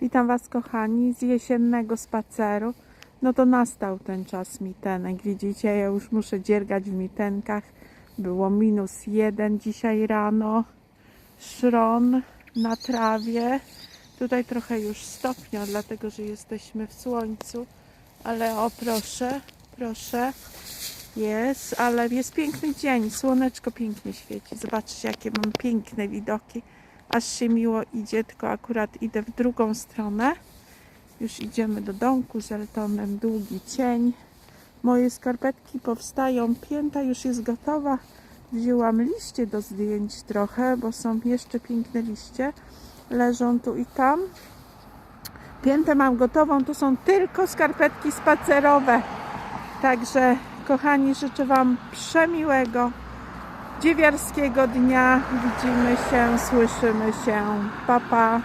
Witam Was kochani z jesiennego spaceru. No to nastał ten czas mitenek. Widzicie, ja już muszę dziergać w mitenkach. Było minus jeden dzisiaj rano. Szron na trawie. Tutaj trochę już stopnio, dlatego że jesteśmy w słońcu. Ale o proszę, proszę. Jest, ale jest piękny dzień. Słoneczko pięknie świeci. Zobaczcie, jakie mam piękne widoki. Aż się miło idzie, tylko akurat idę w drugą stronę. Już idziemy do domku z Eltonem. Długi cień. Moje skarpetki powstają. Pięta już jest gotowa. Wzięłam liście do zdjęć trochę, bo są jeszcze piękne liście. Leżą tu i tam. Piętę mam gotową. To są tylko skarpetki spacerowe. Także, kochani, życzę Wam przemiłego dziewiarskiego dnia. Widzimy się, słyszymy się. Pa, pa.